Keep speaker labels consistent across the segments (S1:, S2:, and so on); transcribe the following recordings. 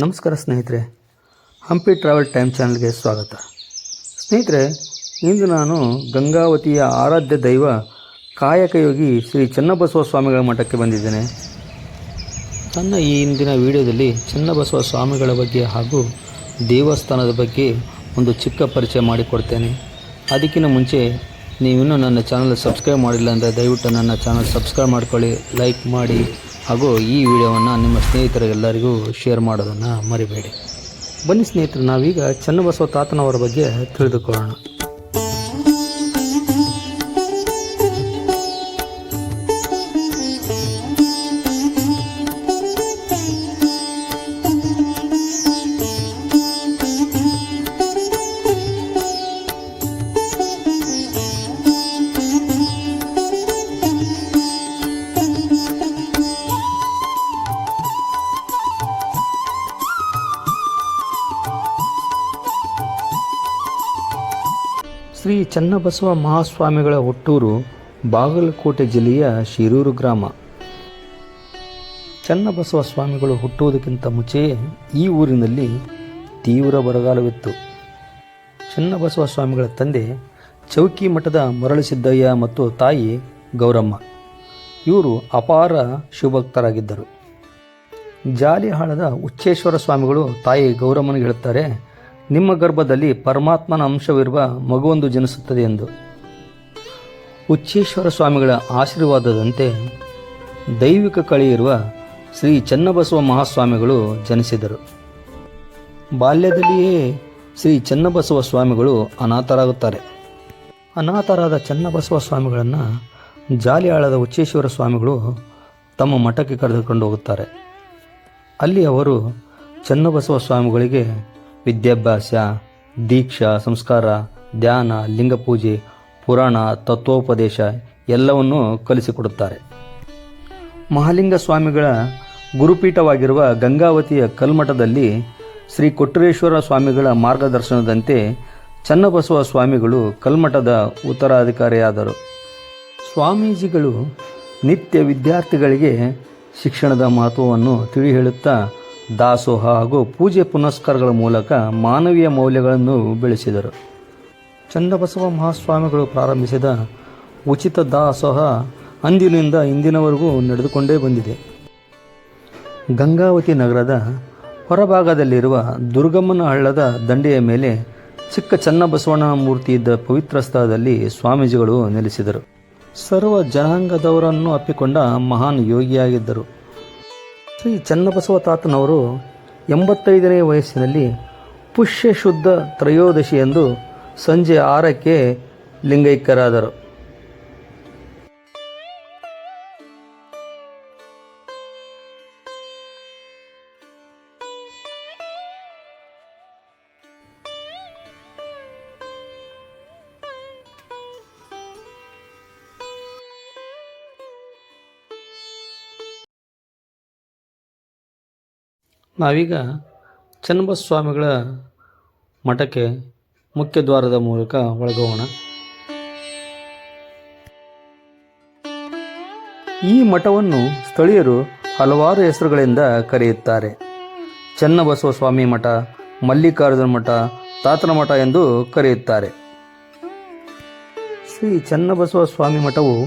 S1: ನಮಸ್ಕಾರ ಸ್ನೇಹಿತರೆ, Hampi travel time ಚಾನಲ್ಗೆ ಸ್ವಾಗತ. ಸ್ನೇಹಿತರೆ, ಇಂದು ನಾನು ಗಂಗಾವತಿಯ ಆರಾಧ್ಯ ದೈವ ಕಾಯಕಯೋಗಿ ಶ್ರೀ ಚನ್ನಬಸವ ಸ್ವಾಮಿಗಳ ಮಠಕ್ಕೆ ಬಂದಿದ್ದೇನೆ. ನನ್ನ ಈ ಇಂದಿನ ವಿಡಿಯೋದಲ್ಲಿ ಚನ್ನಬಸವ ಸ್ವಾಮಿಗಳ ಬಗ್ಗೆ ಹಾಗೂ ದೇವಸ್ಥಾನದ ಬಗ್ಗೆ ಒಂದು ಚಿಕ್ಕ ಪರಿಚಯ ಮಾಡಿಕೊಡ್ತೇನೆ. ಅದಕ್ಕಿಂತ ಮುಂಚೆ, ನೀವಿನ್ನೂ ನನ್ನ ಚಾನಲ್ ಸಬ್ಸ್ಕ್ರೈಬ್ ಮಾಡಿಲ್ಲ ಅಂದರೆ ದಯವಿಟ್ಟು ನನ್ನ ಚಾನಲ್ ಸಬ್ಸ್ಕ್ರೈಬ್ ಮಾಡ್ಕೊಳ್ಳಿ, ಲೈಕ್ ಮಾಡಿ ಹಾಗೂ ಈ ವಿಡಿಯೋವನ್ನು ನಿಮ್ಮ ಸ್ನೇಹಿತರಿಗೆಲ್ಲರಿಗೂ ಶೇರ್ ಮಾಡೋದನ್ನು ಮರಿಬೇಡಿ. ಬನ್ನಿ ಸ್ನೇಹಿತರು, ನಾವೀಗ ಚನ್ನಬಸವ ತಾತನವರ ಬಗ್ಗೆ ತಿಳಿದುಕೊಳ್ಳೋಣ. ಚನ್ನಬಸವ ಮಹಾಸ್ವಾಮಿಗಳ ಹುಟ್ಟೂರು ಬಾಗಲಕೋಟೆ ಜಿಲ್ಲೆಯ ಶಿರೂರು ಗ್ರಾಮ. ಚನ್ನಬಸವ ಸ್ವಾಮಿಗಳು ಹುಟ್ಟುವುದಕ್ಕಿಂತ ಮುಂಚೆಯೇ ಈ ಊರಿನಲ್ಲಿ ತೀವ್ರ ಬರಗಾಲವಿತ್ತು. ಚನ್ನಬಸವ ಸ್ವಾಮಿಗಳ ತಂದೆ ಚೌಕಿ ಮಠದ ಮರಳಸಿದ್ದಯ್ಯ ಮತ್ತು ತಾಯಿ ಗೌರಮ್ಮ. ಇವರು ಅಪಾರ ಶಿವಭಕ್ತರಾಗಿದ್ದರು. ಜಾಲಿಹಾಳದ ಉಚ್ಚೇಶ್ವರ ಸ್ವಾಮಿಗಳು ತಾಯಿ ಗೌರಮ್ಮನಿಗೆ ಹೇಳುತ್ತಾರೆ ನಿಮ್ಮ ಗರ್ಭದಲ್ಲಿ ಪರಮಾತ್ಮನ ಅಂಶವಿರುವ ಮಗುವೊಂದು ಜನಿಸುತ್ತದೆ ಎಂದು. ಉಚ್ಚೇಶ್ವರ ಸ್ವಾಮಿಗಳ ಆಶೀರ್ವಾದದಂತೆ ದೈವಿಕ ಕಳೆಯಿರುವ ಶ್ರೀ ಚನ್ನಬಸವ ಮಹಾಸ್ವಾಮಿಗಳು ಜನಿಸಿದರು. ಬಾಲ್ಯದಲ್ಲಿಯೇ ಶ್ರೀ ಚನ್ನಬಸವ ಸ್ವಾಮಿಗಳು ಅನಾಥರಾಗುತ್ತಾರೆ. ಅನಾಥರಾದ ಚನ್ನಬಸವ ಸ್ವಾಮಿಗಳನ್ನು ಜಾಲಿಯಾಳದ ಉಚ್ಚೇಶ್ವರ ಸ್ವಾಮಿಗಳು ತಮ್ಮ ಮಠಕ್ಕೆ ಕರೆದುಕೊಂಡು ಹೋಗುತ್ತಾರೆ. ಅಲ್ಲಿ ಅವರು ಚನ್ನಬಸವ ಸ್ವಾಮಿಗಳಿಗೆ ವಿದ್ಯಾಭ್ಯಾಸ, ದೀಕ್ಷಾ, ಸಂಸ್ಕಾರ, ಧ್ಯಾನ, ಲಿಂಗ ಪೂಜೆ, ಪುರಾಣ, ತತ್ವೋಪದೇಶ ಎಲ್ಲವನ್ನೂ ಕಲಿಸಿಕೊಡುತ್ತಾರೆ. ಮಹಾಲಿಂಗ ಸ್ವಾಮಿಗಳ ಗುರುಪೀಠವಾಗಿರುವ ಗಂಗಾವತಿಯ ಕಲ್ಮಠದಲ್ಲಿ ಶ್ರೀ ಕೊಟ್ಟರೇಶ್ವರ ಸ್ವಾಮಿಗಳ ಮಾರ್ಗದರ್ಶನದಂತೆ ಚನ್ನಬಸವ ಸ್ವಾಮಿಗಳು ಕಲ್ಮಠದ ಉತ್ತರಾಧಿಕಾರಿಯಾದರು. ಸ್ವಾಮೀಜಿಗಳು ನಿತ್ಯ ವಿದ್ಯಾರ್ಥಿಗಳಿಗೆ ಶಿಕ್ಷಣದ ಮಹತ್ವವನ್ನು ತಿಳಿ ಹೇಳುತ್ತಾ ದಾಸೋಹ ಹಾಗೂ ಪೂಜೆ ಪುನಸ್ಕಾರಗಳ ಮೂಲಕ ಮಾನವೀಯ ಮೌಲ್ಯಗಳನ್ನು ಬೆಳೆಸಿದರು. ಚನ್ನಬಸವ ಮಹಾಸ್ವಾಮಿಗಳು ಪ್ರಾರಂಭಿಸಿದ ಉಚಿತ ದಾಸೋಹ ಅಂದಿನಿಂದ ಇಂದಿನವರೆಗೂ ನಡೆದುಕೊಂಡೇ ಬಂದಿದೆ. ಗಂಗಾವತಿ ನಗರದ ಹೊರಭಾಗದಲ್ಲಿರುವ ದುರ್ಗಮ್ಮನ ಹಳ್ಳದ ದಂಡೆಯ ಮೇಲೆ ಚಿಕ್ಕ ಚನ್ನಬಸವಣ್ಣ ಮೂರ್ತಿ ಇದ್ದ ಪವಿತ್ರ ಸ್ಥಳದಲ್ಲಿ ಸ್ವಾಮೀಜಿಗಳು ನೆಲೆಸಿದರು. ಸರ್ವ ಜನಾಂಗದವರನ್ನು ಅಪ್ಪಿಕೊಂಡ ಮಹಾನ್ ಯೋಗಿಯಾಗಿದ್ದರು. ಶ್ರೀ ಚನ್ನಬಸವ ತಾತನವರು ಎಂಬತ್ತೈದನೇ ವಯಸ್ಸಿನಲ್ಲಿ ಪುಷ್ಯ ಶುದ್ಧ ತ್ರಯೋದಶಿಯಂದು ಸಂಜೆ ಆರಕ್ಕೆ ಲಿಂಗೈಕ್ಯರಾದರು. ನಾವೀಗ ಚನ್ನಬಸ್ವಾಮಿಗಳ ಮಠಕ್ಕೆ ಮುಖ್ಯ ದ್ವಾರದ ಮೂಲಕ ಒಳಗೋಣ ಈ ಮಠವನ್ನು ಸ್ಥಳೀಯರು ಹಲವಾರು ಹೆಸರುಗಳಿಂದ ಕರೆಯುತ್ತಾರೆ. ಚನ್ನಬಸವ ಸ್ವಾಮಿ ಮಠ, ಮಲ್ಲಿಕಾರ್ಜುನ ಮಠ, ತಾತನ ಮಠ ಎಂದು ಕರೆಯುತ್ತಾರೆ. ಶ್ರೀ ಚನ್ನಬಸವ ಸ್ವಾಮಿ ಮಠವು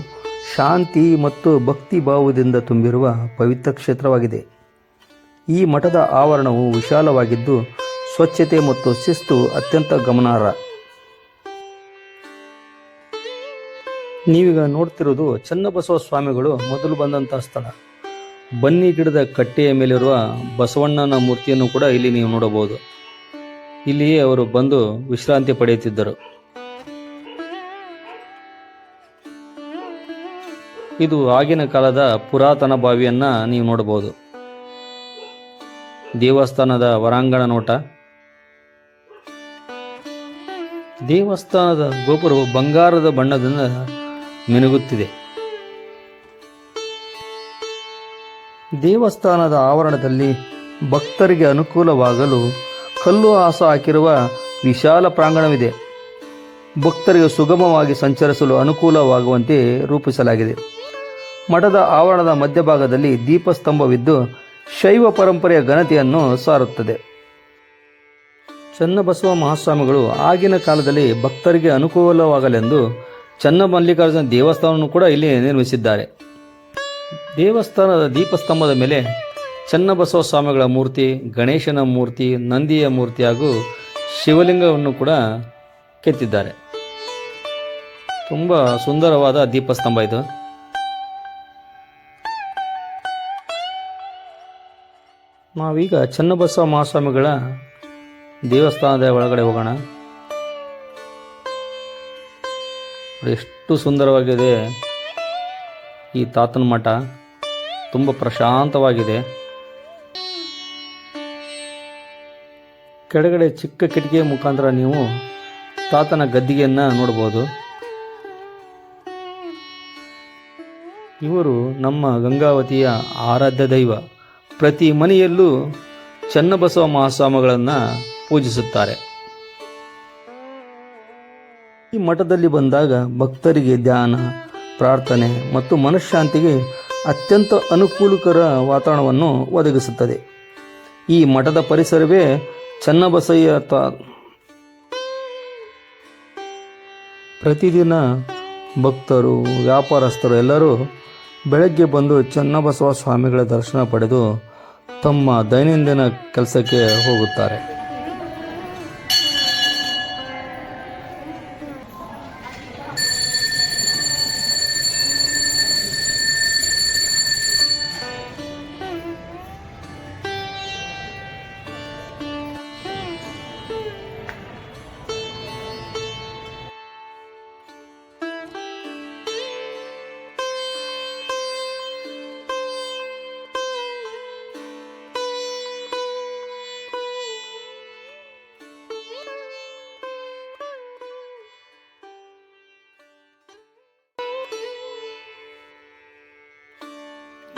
S1: ಶಾಂತಿ ಮತ್ತು ಭಕ್ತಿ ಭಾವದಿಂದ ತುಂಬಿರುವ ಪವಿತ್ರ ಕ್ಷೇತ್ರವಾಗಿದೆ. ಈ ಮಠದ ಆವರಣವು ವಿಶಾಲವಾಗಿದ್ದು ಸ್ವಚ್ಛತೆ ಮತ್ತು ಶಿಸ್ತು ಅತ್ಯಂತ ಗಮನಾರ್ಹ. ನೀವೀಗ ನೋಡ್ತಿರೋದು ಚನ್ನಬಸವ ಸ್ವಾಮಿಗಳು ಮೊದಲು ಬಂದಂತಹ ಸ್ಥಳ. ಬನ್ನಿ ಗಿಡದ ಕಟ್ಟೆಯ ಮೇಲಿರುವ ಬಸವಣ್ಣನ ಮೂರ್ತಿಯನ್ನು ಕೂಡ ಇಲ್ಲಿ ನೀವು ನೋಡಬಹುದು. ಇಲ್ಲಿಯೇ ಅವರು ಬಂದು ವಿಶ್ರಾಂತಿ ಪಡೆಯುತ್ತಿದ್ದರು. ಇದು ಆಗಿನ ಕಾಲದ ಪುರಾತನ ಬಾವಿಯನ್ನು ನೀವು ನೋಡಬಹುದು. ದೇವಸ್ಥಾನದ ಹೊರಾಂಗಣ ನೋಟ. ದೇವಸ್ಥಾನದ ಗೋಪುರವು ಬಂಗಾರದ ಬಣ್ಣದಿಂದ ಮಿನುಗುತ್ತಿದೆ. ದೇವಸ್ಥಾನದ ಆವರಣದಲ್ಲಿ ಭಕ್ತರಿಗೆ ಅನುಕೂಲವಾಗಲು ಕಲ್ಲು ಹಾಸ ಹಾಕಿರುವ ವಿಶಾಲ ಪ್ರಾಂಗಣವಿದೆ. ಭಕ್ತರಿಗೆ ಸುಗಮವಾಗಿ ಸಂಚರಿಸಲು ಅನುಕೂಲವಾಗುವಂತೆ ರೂಪಿಸಲಾಗಿದೆ. ಮಠದ ಆವರಣದ ಮಧ್ಯಭಾಗದಲ್ಲಿ ದೀಪಸ್ತಂಭವಿದ್ದು ಶೈವ ಪರಂಪರೆಯ ಘನತೆಯನ್ನು ಸಾರುತ್ತದೆ. ಚನ್ನಬಸವ ಮಹಾಸ್ವಾಮಿಗಳು ಆಗಿನ ಕಾಲದಲ್ಲಿ ಭಕ್ತರಿಗೆ ಅನುಕೂಲವಾಗಲೆಂದು ಚನ್ನಮಲ್ಲಿಕಾರ್ಜುನ ದೇವಸ್ಥಾನವನ್ನು ಕೂಡ ಇಲ್ಲಿ ನಿರ್ಮಿಸಿದ್ದಾರೆ. ದೇವಸ್ಥಾನದ ದೀಪಸ್ತಂಭದ ಮೇಲೆ ಚನ್ನಬಸವ ಸ್ವಾಮಿಗಳ ಮೂರ್ತಿ, ಗಣೇಶನ ಮೂರ್ತಿ, ನಂದಿಯ ಮೂರ್ತಿ ಹಾಗೂ ಶಿವಲಿಂಗವನ್ನು ಕೂಡ ಕೆತ್ತಿದ್ದಾರೆ. ತುಂಬ ಸುಂದರವಾದ ದೀಪಸ್ತಂಭ ಇದು. ನಾವೀಗ ಚನ್ನಬಸವ ಮಹಾಸ್ವಾಮಿಗಳ ದೇವಸ್ಥಾನದ ಒಳಗಡೆ ಹೋಗೋಣ. ಎಷ್ಟು ಸುಂದರವಾಗಿದೆ ಈ ತಾತನ ಮಠ. ತುಂಬ ಪ್ರಶಾಂತವಾಗಿದೆ. ಕೆಳಗಡೆ ಚಿಕ್ಕ ಕಿಟಕಿಯ ಮುಖಾಂತರ ನೀವು ತಾತನ ಗದ್ದಿಗೆಯನ್ನು ನೋಡ್ಬೋದು. ಇವರು ನಮ್ಮ ಗಂಗಾವತಿಯ ಆರಾಧ್ಯ ದೈವ. ಪ್ರತಿ ಮನೆಯಲ್ಲೂ ಚನ್ನಬಸವ ಮಹಾಸ್ವಾಮಿಗಳನ್ನು ಪೂಜಿಸುತ್ತಾರೆ. ಈ ಮಠದಲ್ಲಿ ಬಂದಾಗ ಭಕ್ತರಿಗೆ ಧ್ಯಾನ, ಪ್ರಾರ್ಥನೆ ಮತ್ತು ಮನಃಶಾಂತಿಗೆ ಅತ್ಯಂತ ಅನುಕೂಲಕರ ವಾತಾವರಣವನ್ನು ಒದಗಿಸುತ್ತದೆ. ಈ ಮಠದ ಪರಿಸರವೇ ಚನ್ನಬಸಯ್ಯ ತ ಪ್ರತಿದಿನ ಭಕ್ತರು, ವ್ಯಾಪಾರಸ್ಥರು ಎಲ್ಲರೂ ಬೆಳಗ್ಗೆ ಬಂದು ಚನ್ನಬಸವ ಸ್ವಾಮಿಗಳ ದರ್ಶನ ಪಡೆದು ತಮ್ಮ ದೈನಂದಿನ ಕೆಲಸಕ್ಕೆ ಹೋಗುತ್ತಾರೆ.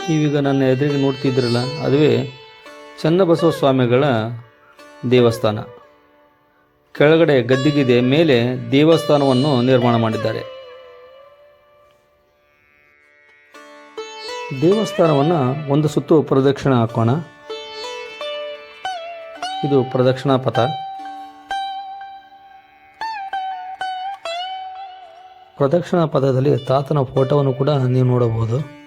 S1: ನೀವೀಗ ನನ್ನ ಎದುರಿಗೆ ನೋಡ್ತಿದ್ರಲ್ಲ ಅದುವೇ ಚನ್ನಬಸವ ಸ್ವಾಮಿಗಳ ದೇವಸ್ಥಾನ. ಕೆಳಗಡೆ ಗದ್ದಿಗಿದೆ, ಮೇಲೆ ದೇವಸ್ಥಾನವನ್ನು ನಿರ್ಮಾಣ ಮಾಡಿದ್ದಾರೆ. ದೇವಸ್ಥಾನವನ್ನು ಒಂದು ಸುತ್ತು ಪ್ರದಕ್ಷಿಣೆ ಹಾಕೋಣ. ಇದು ಪ್ರದಕ್ಷಿಣಾ ಪಥ. ಪ್ರದಕ್ಷಿಣಾ ಪಥದಲ್ಲಿ ತಾತನ ಫೋಟೋವನ್ನು ಕೂಡ ನೀವು ನೋಡಬಹುದು.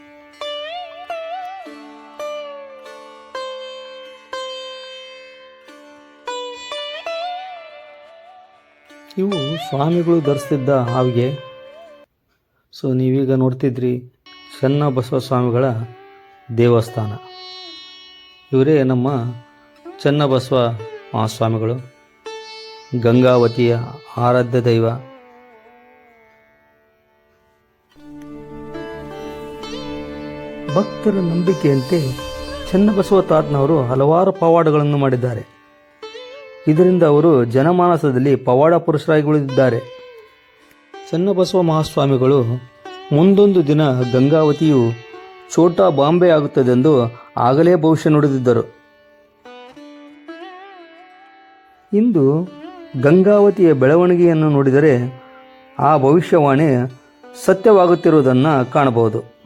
S1: ಸ್ವಾಮಿಗಳು ಧರಿಸ್ತಿದ್ದ ಹಾವಿಗೆ. ಸೊ, ನೀವೀಗ ನೋಡ್ತಿದ್ರಿ ಚೆನ್ನ ಬಸವ ಸ್ವಾಮಿಗಳ ದೇವಸ್ಥಾನ. ಇವರೇ ನಮ್ಮ ಚನ್ನಬಸವ ಮಹಾಸ್ವಾಮಿಗಳು. ಗಂಗಾವತಿಯ ಆರಾಧ್ಯ ದೈವ. ಭಕ್ತರ ನಂಬಿಕೆಯಂತೆ ಚನ್ನಬಸವ ತಾತ್ನವರು ಹಲವಾರು ಪವಾಡಗಳನ್ನು ಮಾಡಿದ್ದಾರೆ. ಇದರಿಂದ ಅವರು ಜನಮಾನಸದಲ್ಲಿ ಪವಾಡ ಪುರುಷರಾಗಿ ಉಳಿದಿದ್ದಾರೆ ಚನ್ನಬಸವ ಮಹಾಸ್ವಾಮಿಗಳು ಮುಂದೊಂದು ದಿನ ಗಂಗಾವತಿಯು ಛೋಟಾ ಬಾಂಬೆ ಆಗುತ್ತದೆಂದು ಆಗಲೇ ಭವಿಷ್ಯ ನುಡಿದಿದ್ದರು. ಇಂದು ಗಂಗಾವತಿಯ ಬೆಳವಣಿಗೆಯನ್ನು ನೋಡಿದರೆ ಆ ಭವಿಷ್ಯವಾಣಿ ಸತ್ಯವಾಗುತ್ತಿರುವುದನ್ನು ಕಾಣಬಹುದು.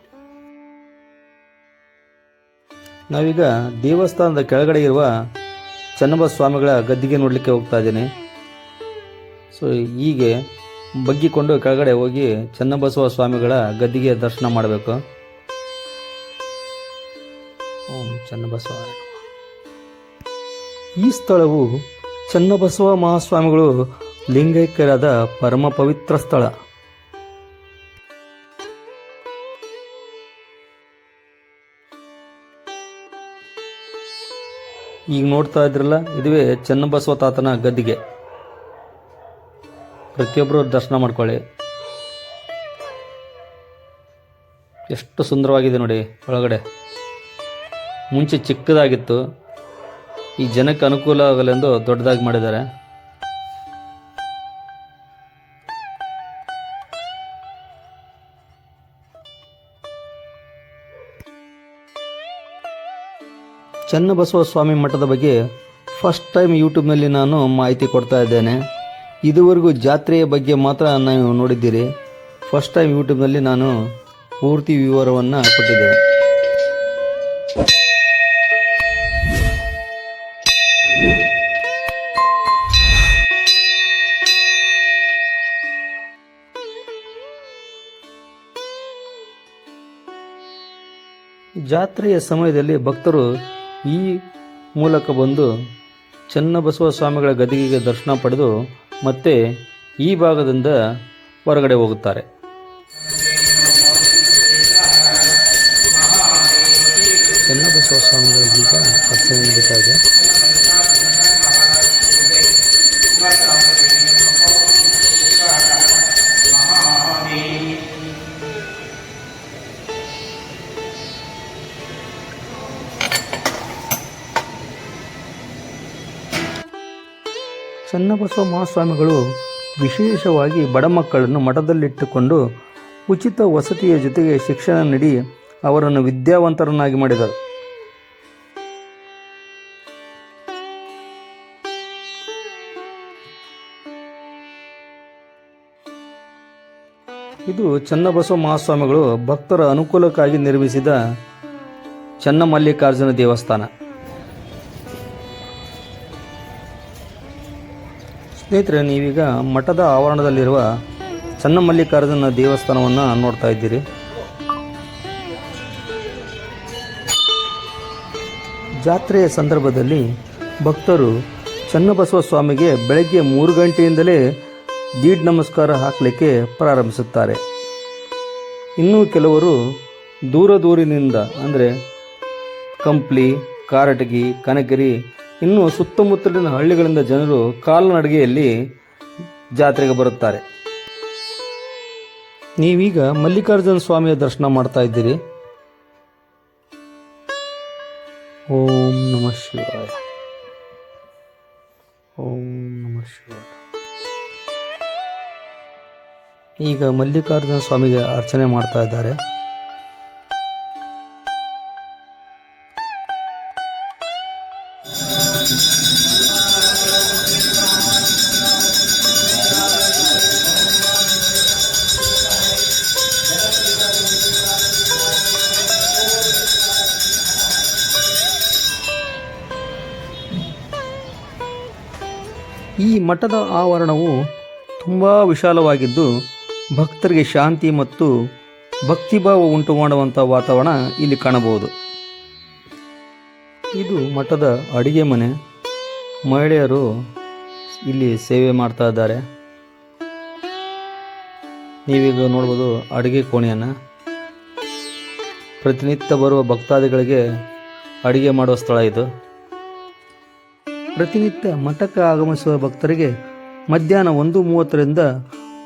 S1: ನಾವೀಗ ದೇವಸ್ಥಾನದ ಕೆಳಗಡೆ ಇರುವ ಚನ್ನಬಸ ಸ್ವಾಮಿಗಳ ಗದ್ದಿಗೆ ನೋಡಲಿಕ್ಕೆ ಹೋಗ್ತಾ ಇದ್ದೀನಿ. ಸೊ ಹೀಗೆ ಬಗ್ಗಿಕೊಂಡು ಕೆಳಗಡೆ ಹೋಗಿ ಚನ್ನಬಸವ ಸ್ವಾಮಿಗಳ ಗದ್ದಿಗೆ ದರ್ಶನ ಮಾಡಬೇಕು. ಓಂ ಚನ್ನಬಸವ. ಈ ಸ್ಥಳವು ಚನ್ನಬಸವ ಮಹಾಸ್ವಾಮಿಗಳು ಲಿಂಗೈಕ್ಯರಾದ ಪರಮ ಪವಿತ್ರ ಸ್ಥಳ. ಈಗ ನೋಡ್ತಾ ಇದ್ರಲ್ಲ, ಇದುವೇ ಚನ್ನಬಸವ ತಾತನ ಗದ್ದಿಗೆ. ಪ್ರತಿಯೊಬ್ಬರು ದರ್ಶನ ಮಾಡ್ಕೊಳ್ಳಿ. ಎಷ್ಟು ಸುಂದರವಾಗಿದೆ ನೋಡಿ ಒಳಗಡೆ. ಮುಂಚೆ ಚಿಕ್ಕದಾಗಿತ್ತು, ಈ ಜನಕ್ಕೆ ಅನುಕೂಲ ಆಗಲೆಂದು ದೊಡ್ಡದಾಗಿ ಮಾಡಿದ್ದಾರೆ. ಚನ್ನಬಸವ ಸ್ವಾಮಿ ಮಠದ ಬಗ್ಗೆ ಫಸ್ಟ್ ಟೈಮ್ ಯೂಟ್ಯೂಬ್ನಲ್ಲಿ ನಾನು ಮಾಹಿತಿ ಕೊಡ್ತಾ ಇದ್ದೇನೆ. ಇದುವರೆಗೂ ಜಾತ್ರೆಯ ಬಗ್ಗೆ ಮಾತ್ರ ನೀವು ನೋಡಿದ್ದೀರಿ. ಫಸ್ಟ್ ಟೈಮ್ ಯೂಟ್ಯೂಬ್ನಲ್ಲಿ ನಾನು ಪೂರ್ತಿ ವಿವರವನ್ನು ಕೊಟ್ಟಿದ್ದೇನೆ. ಜಾತ್ರೆಯ ಸಮಯದಲ್ಲಿ ಭಕ್ತರು ಈ ಮೂಲಕ ಬಂದು ಚನ್ನಬಸವ ಸ್ವಾಮಿಗಳ ಗದಿಗೆಗೆ ದರ್ಶನ ಪಡೆದು ಮತ್ತೆ ಈ ಭಾಗದಿಂದ ಹೊರಗಡೆ ಹೋಗುತ್ತಾರೆ. ಚನ್ನಬಸವ ಸ್ವಾಮಿಗಳಿಗೀಗ ಅರ್ಚನೆ ನಡೀತಾ ಇದೆ. ಚನ್ನಬಸವ ಮಹಾಸ್ವಾಮಿಗಳು ವಿಶೇಷವಾಗಿ ಬಡ ಮಕ್ಕಳನ್ನು ಮಠದಲ್ಲಿಟ್ಟುಕೊಂಡು ಉಚಿತ ವಸತಿಯ ಜೊತೆಗೆ ಶಿಕ್ಷಣ ನೀಡಿ ಅವರನ್ನು ವಿದ್ಯಾವಂತರನ್ನಾಗಿ ಮಾಡಿದರು. ಇದು ಚನ್ನಬಸವ ಮಹಾಸ್ವಾಮಿಗಳು ಭಕ್ತರ ಅನುಕೂಲಕ್ಕಾಗಿ ನಿರ್ಮಿಸಿದ ಚನ್ನಮಲ್ಲಿಕಾರ್ಜುನ ದೇವಸ್ಥಾನ. ಸ್ನೇಹಿತರೆ, ನೀವೀಗ ಮಠದ ಆವರಣದಲ್ಲಿರುವ ಚನ್ನಮಲ್ಲಿಕಾರ್ಜುನ ದೇವಸ್ಥಾನವನ್ನು ನೋಡ್ತಾ ಇದ್ದೀರಿ. ಜಾತ್ರೆಯ ಸಂದರ್ಭದಲ್ಲಿ ಭಕ್ತರು ಚನ್ನಬಸವ ಸ್ವಾಮಿಗೆ ಬೆಳಗ್ಗೆ ಮೂರು ಗಂಟೆಯಿಂದಲೇ ದೀಡ್ ನಮಸ್ಕಾರ ಹಾಕಲಿಕ್ಕೆ ಪ್ರಾರಂಭಿಸುತ್ತಾರೆ. ಇನ್ನೂ ಕೆಲವರು ದೂರ ದೂರಿನಿಂದ ಅಂದರೆ ಕಂಪ್ಲಿ, ಕಾರಟಗಿ ಕನಗಿರಿ ಇನ್ನು ಸುತ್ತಮುತ್ತಲಿನ ಹಳ್ಳಿಗಳಿಂದ ಜನರು ಕಾಲ್ನಡಿಗೆಯಲ್ಲಿ ಜಾತ್ರೆಗೆ ಬರುತ್ತಾರೆ. ನೀವೀಗ ಮಲ್ಲಿಕಾರ್ಜುನ ಸ್ವಾಮಿಯ ದರ್ಶನ ಮಾಡ್ತಾ ಇದ್ದೀರಿ. ಓಂ ನಮ ಶಿವಾಯ. ಓಂ ನಮ ಶಿವಾಯ. ಈಗ ಮಲ್ಲಿಕಾರ್ಜುನ ಸ್ವಾಮಿಗೆ ಅರ್ಚನೆ ಮಾಡ್ತಾ ಇದ್ದಾರೆ. ಈ ಮಠದ ಆವರಣವು ತುಂಬ ವಿಶಾಲವಾಗಿದ್ದು, ಭಕ್ತರಿಗೆ ಶಾಂತಿ ಮತ್ತು ಭಕ್ತಿಭಾವ ಉಂಟು ಮಾಡುವಂಥ ವಾತಾವರಣ ಇಲ್ಲಿ ಕಾಣಬಹುದು. ಇದು ಮಠದ ಅಡಿಗೆ ಮನೆ. ಮಹಿಳೆಯರು ಇಲ್ಲಿ ಸೇವೆ ಮಾಡ್ತಾ ಇದ್ದಾರೆ. ನೀವೀಗ ನೋಡ್ಬೋದು ಅಡುಗೆ ಕೋಣೆಯನ್ನು. ಪ್ರತಿನಿತ್ಯ ಬರುವ ಭಕ್ತಾದಿಗಳಿಗೆ ಅಡುಗೆ ಮಾಡುವ ಸ್ಥಳ ಇದು. ಪ್ರತಿನಿತ್ಯ ಮಠಕ್ಕೆ ಆಗಮಿಸುವ ಭಕ್ತರಿಗೆ ಮಧ್ಯಾಹ್ನ ಒಂದು ಮೂವತ್ತರಿಂದ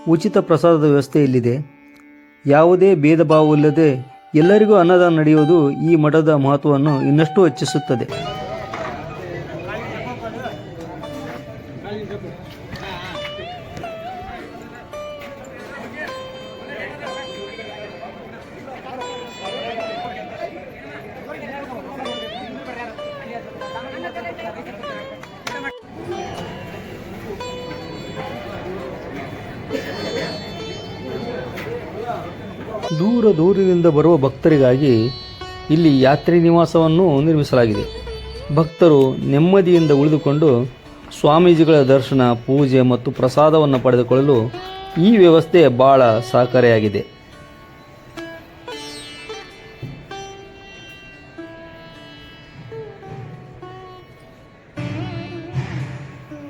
S1: ಉಚಿತ ಪ್ರಸಾದದ ವ್ಯವಸ್ಥೆ ಇಲ್ಲಿದೆ. ಯಾವುದೇ ಭೇದ ಭಾವವಿಲ್ಲದೆ ಎಲ್ಲರಿಗೂ ಅನ್ನದಾನ ನಡೆಯುವುದು ಈ ಮಠದ ಮಹತ್ವವನ್ನು ಇನ್ನಷ್ಟು ಹೆಚ್ಚಿಸುತ್ತದೆ. ದೂರ ದೂರಿನಿಂದ ಬರುವ ಭಕ್ತರಿಗಾಗಿ ಇಲ್ಲಿ ಯಾತ್ರಿ ನಿವಾಸವನ್ನು ನಿರ್ಮಿಸಲಾಗಿದೆ. ಭಕ್ತರು ನೆಮ್ಮದಿಯಿಂದ ಉಳಿದುಕೊಂಡು ಸ್ವಾಮೀಜಿಗಳ ದರ್ಶನ, ಪೂಜೆ ಮತ್ತು ಪ್ರಸಾದವನ್ನು ಪಡೆದುಕೊಳ್ಳಲು ಈ ವ್ಯವಸ್ಥೆ ಬಹಳ ಸಹಕಾರಿಯಾಗಿದೆ.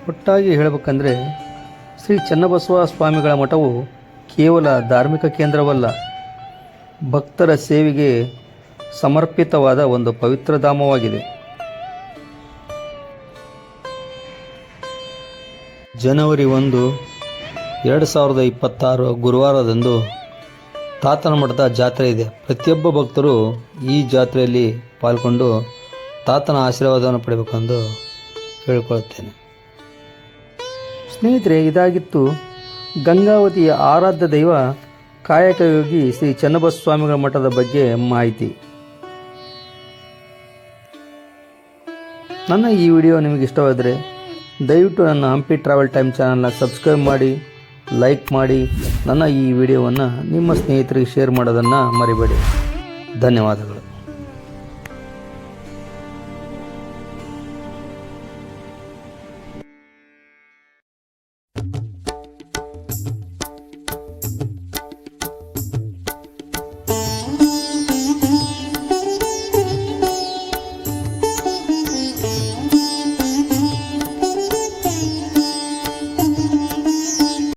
S1: ಒಟ್ಟಾಗಿ ಹೇಳಬೇಕಂದ್ರೆ ಶ್ರೀ ಚನ್ನಬಸವ ಸ್ವಾಮಿಗಳ ಮಠವು ಕೇವಲ ಧಾರ್ಮಿಕ ಕೇಂದ್ರವಲ್ಲ ಭಕ್ತರ ಸೇವೆಗೆ ಸಮರ್ಪಿತವಾದ ಒಂದು ಪವಿತ್ರ ಧಾಮವಾಗಿದೆ. ಜನವರಿ ಒಂದು ಎರಡು ಸಾವಿರದ ಇಪ್ಪತ್ತಾರು ಗುರುವಾರದಂದು ತಾತನ ಮಠದ ಜಾತ್ರೆ ಇದೆ. ಪ್ರತಿಯೊಬ್ಬ ಭಕ್ತರು ಈ ಜಾತ್ರೆಯಲ್ಲಿ ಪಾಲ್ಗೊಂಡು ತಾತನ ಆಶೀರ್ವಾದವನ್ನು ಪಡೆಯಬೇಕೆಂದು ಹೇಳಿಕೊಳ್ಳುತ್ತೇನೆ ಸ್ನೇಹಿತರೆ ಇದಾಗಿತ್ತು ಗಂಗಾವತಿಯ ಆರಾಧ್ಯ ದೈವ ಕಾಯಕಯೋಗಿ ಶ್ರೀ ಚನ್ನಬಸ್ವಾಮಿಗಳ ಮಠದ ಬಗ್ಗೆ ಮಾಹಿತಿ. ನನ್ನ ಈ ವಿಡಿಯೋ ನಿಮಗೆ ಇಷ್ಟವಾದರೆ ದಯವಿಟ್ಟು ನನ್ನ ಹಂಪಿ ಟ್ರಾವೆಲ್ ಟೈಮ್ ಚಾನಲ್ನ ಸಬ್ಸ್ಕ್ರೈಬ್ ಮಾಡಿ, ಲೈಕ್ ಮಾಡಿ, ನನ್ನ ಈ ವಿಡಿಯೋವನ್ನು ನಿಮ್ಮ ಸ್ನೇಹಿತರಿಗೆ ಶೇರ್ ಮಾಡೋದನ್ನು ಮರಿಬೇಡಿ. ಧನ್ಯವಾದಗಳು.